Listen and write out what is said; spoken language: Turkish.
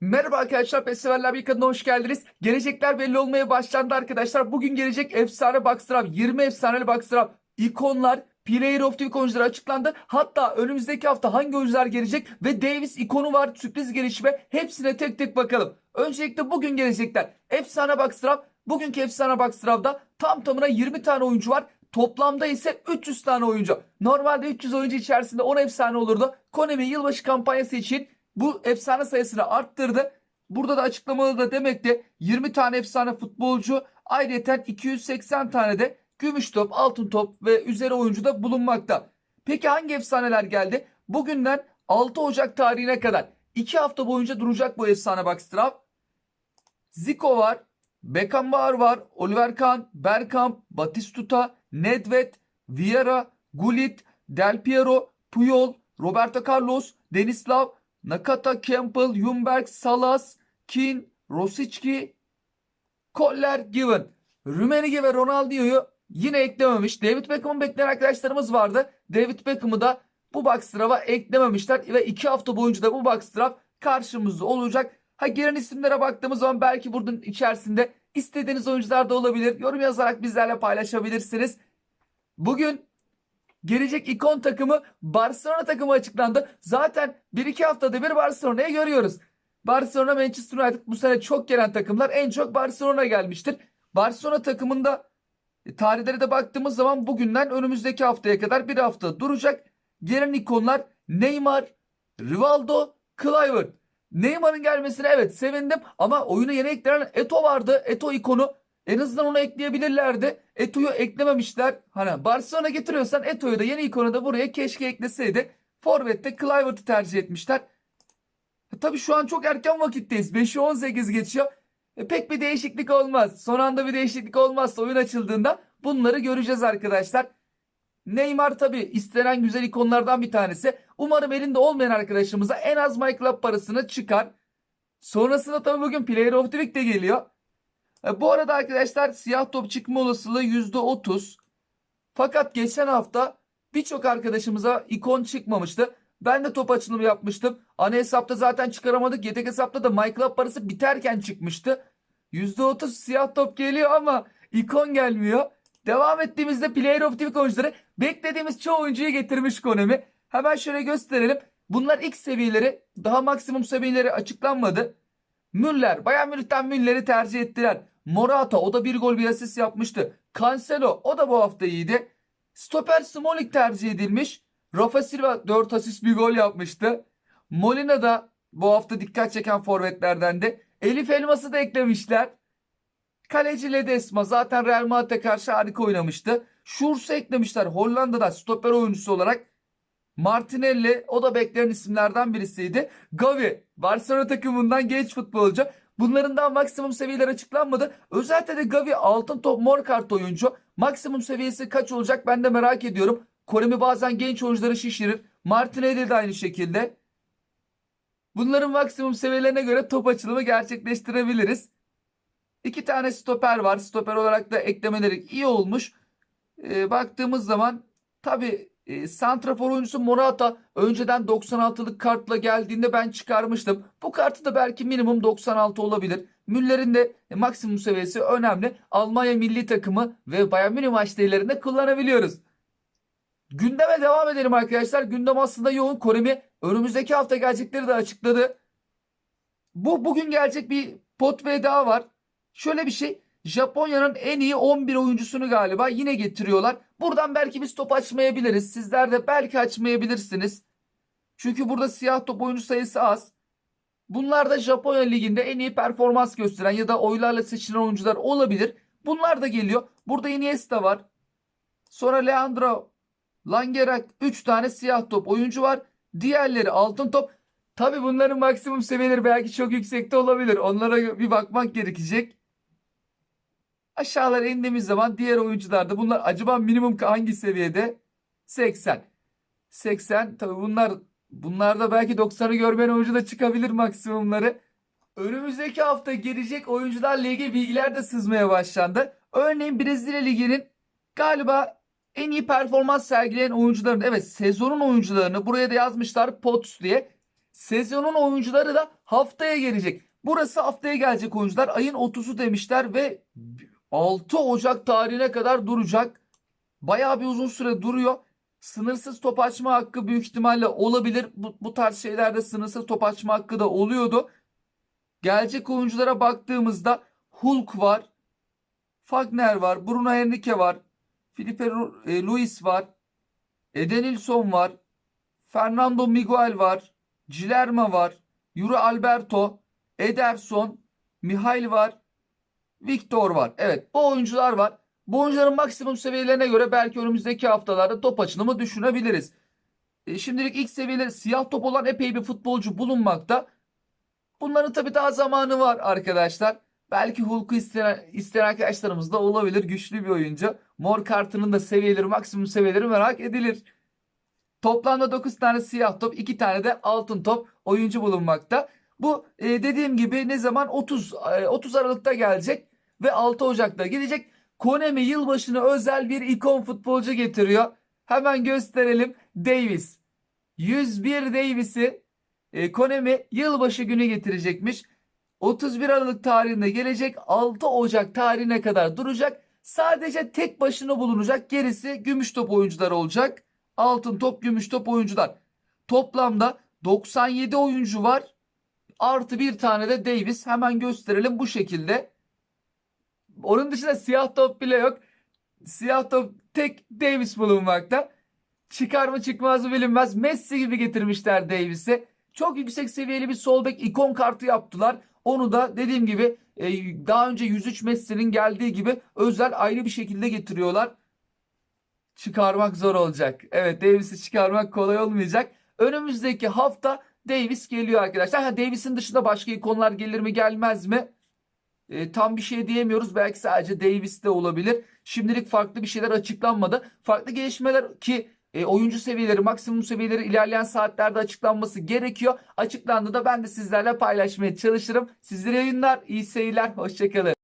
Merhaba arkadaşlar, Festivaller bir kanalına hoş geldiniz. Gelecekler belli olmaya başlandı arkadaşlar. Bugün gelecek efsane boxdrav, 20 efsaneli boxdrav, ikonlar, Player of the Week oyuncuları açıklandı. Hatta önümüzdeki hafta hangi oyuncular gelecek ve Davis ikonu var, sürpriz gelişme. Hepsine tek tek bakalım. Öncelikle bugün gelecekler. Efsane boxdrav, bugünkü efsane boxdravda tam tamına 20 tane oyuncu var. Toplamda ise 300 tane oyuncu. Normalde 300 oyuncu içerisinde 10 efsane olurdu. Konami yılbaşı kampanyası için bu efsane sayısını arttırdı. Burada da açıklamalı da demekti 20 tane efsane futbolcu ayrıca 280 tane de gümüş top, altın top ve üzeri oyuncu da bulunmakta. Peki hangi efsaneler geldi? Bugünden 6 Ocak tarihine kadar 2 hafta boyunca duracak bu efsane Backstrap. Zico var, Beckenbauer var, Oliver Kahn, Bergkamp, Batistuta, Nedved, Vieira, Gullit, Del Piero, Puyol, Roberto Carlos, Denislav, Nakata, Campbell, Ljungberg, Salas, Keane, Rosicki, Koller, Given. Rumenige ve Ronaldinho'yu yine eklememiş. David Beckham'ı bekleyen arkadaşlarımız vardı. David Beckham'ı da bu boxdraf'a eklememişler ve 2 hafta boyunca da bu boxdraf karşımızda olacak. Ha gelen isimlere baktığımız zaman belki buradan içerisinde istediğiniz oyuncular da olabilir. Yorum yazarak bizlerle paylaşabilirsiniz. Bugün gelecek ikon takımı Barcelona takımı açıklandı. Zaten 1-2 haftada bir Barcelona'yı görüyoruz. Barcelona Manchester United bu sene çok gelen takımlar en çok Barcelona gelmiştir. Barcelona takımında e, tarihlere de baktığımız zaman bugünden önümüzdeki haftaya kadar bir hafta duracak. Gelen ikonlar Neymar, Rivaldo, Kluivert. Neymar'ın gelmesine evet sevindim ama oyuna yeni eklenen Eto vardı. Eto ikonu en azından onu ekleyebilirlerdi. Eto'yu eklememişler. Hani Barcelona getiriyorsan Eto'yu da yeni ikonu da buraya keşke ekleseydi. Forvet'te Kluivert'ı tercih etmişler. E, tabii şu an çok erken vakitteyiz. 5'i 18 geçiyor. E, pek bir değişiklik olmaz. Son anda bir değişiklik olmazsa oyun açıldığında bunları göreceğiz arkadaşlar. Neymar tabii istenen güzel ikonlardan bir tanesi. Umarım elinde olmayan arkadaşımıza en az MyClub parasını çıkar. Sonrasında tabii bugün Player of the Week de geliyor. E, bu arada arkadaşlar siyah top çıkma olasılığı %30. Fakat geçen hafta birçok arkadaşımıza ikon çıkmamıştı. Ben de top açılımı yapmıştım. Ana hesapta zaten çıkaramadık. Yedek hesapta da MyClub parası biterken çıkmıştı. %30 siyah top geliyor ama ikon gelmiyor. Devam ettiğimizde Player of Week oyuncuları beklediğimiz çoğu oyuncuyu getirmiş Konami. Hemen şöyle gösterelim. Bunlar ilk seviyeleri daha maksimum seviyeleri açıklanmadı. Müller, Bayern Münih'ten Müller'i tercih ettiler. Morata o da bir gol bir asist yapmıştı. Cancelo o da bu hafta iyiydi. Stoper Smolik tercih edilmiş. Rafa Silva 4 asist bir gol yapmıştı. Molina da bu hafta dikkat çeken forvetlerden de. Elif Elmas'ı da eklemişler. Kaleci Ledesma zaten Real Madrid'e karşı harika oynamıştı. Schurz'u eklemişler Hollanda'da stoper oyuncusu olarak. Martinelli o da beklenen isimlerden birisiydi. Gavi Barcelona takımından genç futbolcu. Bunların daha maksimum seviyeler açıklanmadı. Özellikle de Gavi altın top mor kart oyuncu. Maksimum seviyesi kaç olacak ben de merak ediyorum. Konemi bazen genç oyuncuları şişirir. Martinelli de aynı şekilde. Bunların maksimum seviyelerine göre top açılımı gerçekleştirebiliriz. İki tane stoper var. Stoper olarak da eklemeleri iyi olmuş. Ee, baktığımız zaman tabi e, Santrafor oyuncusu Morata önceden 96'lık kartla geldiğinde ben çıkarmıştım. Bu kartı da belki minimum 96 olabilir. Müller'in de maksimum seviyesi önemli. Almanya milli takımı ve Bayern Münih maçlarında kullanabiliyoruz. Gündeme devam edelim arkadaşlar. Gündem aslında yoğun. Konemi önümüzdeki hafta gelecekleri de açıkladı. Bu bugün gelecek bir pot ve daha var. Şöyle bir şey. Japonya'nın en iyi 11 oyuncusunu galiba yine getiriyorlar. Buradan belki biz top açmayabiliriz. Sizler de belki açmayabilirsiniz. Çünkü burada siyah top oyuncu sayısı az. Bunlar da Japonya liginde en iyi performans gösteren ya da oylarla seçilen oyuncular olabilir. Bunlar da geliyor. Burada Iniesta var. Sonra Leandro Langerak 3 tane siyah top oyuncu var. Diğerleri altın top. Tabi bunların maksimum seviyeleri belki çok yüksekte olabilir. Onlara bir bakmak gerekecek. Aşağılara indiğimiz zaman diğer oyuncularda bunlar acaba minimum hangi seviyede? 80. 80 tabi bunlar bunlarda belki 90'ı görmeyen oyuncu da çıkabilir maksimumları. Önümüzdeki hafta gelecek oyuncular ligi bilgiler de sızmaya başlandı. Örneğin Brezilya Ligi'nin galiba en iyi performans sergileyen oyuncuların evet sezonun oyuncularını buraya da yazmışlar POTS diye. Sezonun oyuncuları da haftaya gelecek. Burası haftaya gelecek oyuncular. Ayın 30'u demişler ve 6 Ocak tarihine kadar duracak. Bayağı bir uzun süre duruyor. Sınırsız top açma hakkı büyük ihtimalle olabilir. Bu, bu tarz şeylerde sınırsız top açma hakkı da oluyordu. Gelecek oyunculara baktığımızda Hulk var. Fagner var. Bruno Henrique var. Felipe e, Luis var. Edenilson var. Fernando Miguel var. Cilerma var. Yuri Alberto. Ederson. Mihail var. Victor var. Evet bu oyuncular var. Bu oyuncuların maksimum seviyelerine göre belki önümüzdeki haftalarda top açılımı düşünebiliriz. E, şimdilik ilk seviyeler siyah top olan epey bir futbolcu bulunmakta. Bunların tabii daha zamanı var arkadaşlar. Belki Hulk'u isteyen, isteyen arkadaşlarımız da olabilir. Güçlü bir oyuncu. Mor kartının da seviyeleri, maksimum seviyeleri merak edilir. Toplamda 9 tane siyah top, 2 tane de altın top oyuncu bulunmakta. Bu e, dediğim gibi ne zaman 30 e, 30 Aralık'ta gelecek ve 6 Ocak'ta gidecek. Konemi yılbaşına özel bir ikon futbolcu getiriyor. Hemen gösterelim. Davis. 101 Davis'i e, Konemi yılbaşı günü getirecekmiş. 31 Aralık tarihinde gelecek. 6 Ocak tarihine kadar duracak. Sadece tek başına bulunacak. Gerisi gümüş top oyuncular olacak. Altın top, gümüş top oyuncular. Toplamda 97 oyuncu var. Artı bir tane de Davis. Hemen gösterelim bu şekilde. Onun dışında siyah top bile yok. Siyah top tek Davis bulunmakta. Çıkar mı çıkmaz mı bilinmez. Messi gibi getirmişler Davis'i. Çok yüksek seviyeli bir sol bek ikon kartı yaptılar. Onu da dediğim gibi e, daha önce 103 Messi'nin geldiği gibi özel ayrı bir şekilde getiriyorlar. Çıkarmak zor olacak. Evet Davis'i çıkarmak kolay olmayacak. Önümüzdeki hafta Davis geliyor arkadaşlar. Ha, Davis'in dışında başka ikonlar gelir mi gelmez mi? E, tam bir şey diyemiyoruz. Belki sadece Davis'te olabilir. Şimdilik farklı bir şeyler açıklanmadı. Farklı gelişmeler ki e, oyuncu seviyeleri, maksimum seviyeleri ilerleyen saatlerde açıklanması gerekiyor. Açıklandı da ben de sizlerle paylaşmaya çalışırım. Sizlere yayınlar, iyi seyirler, hoşçakalın.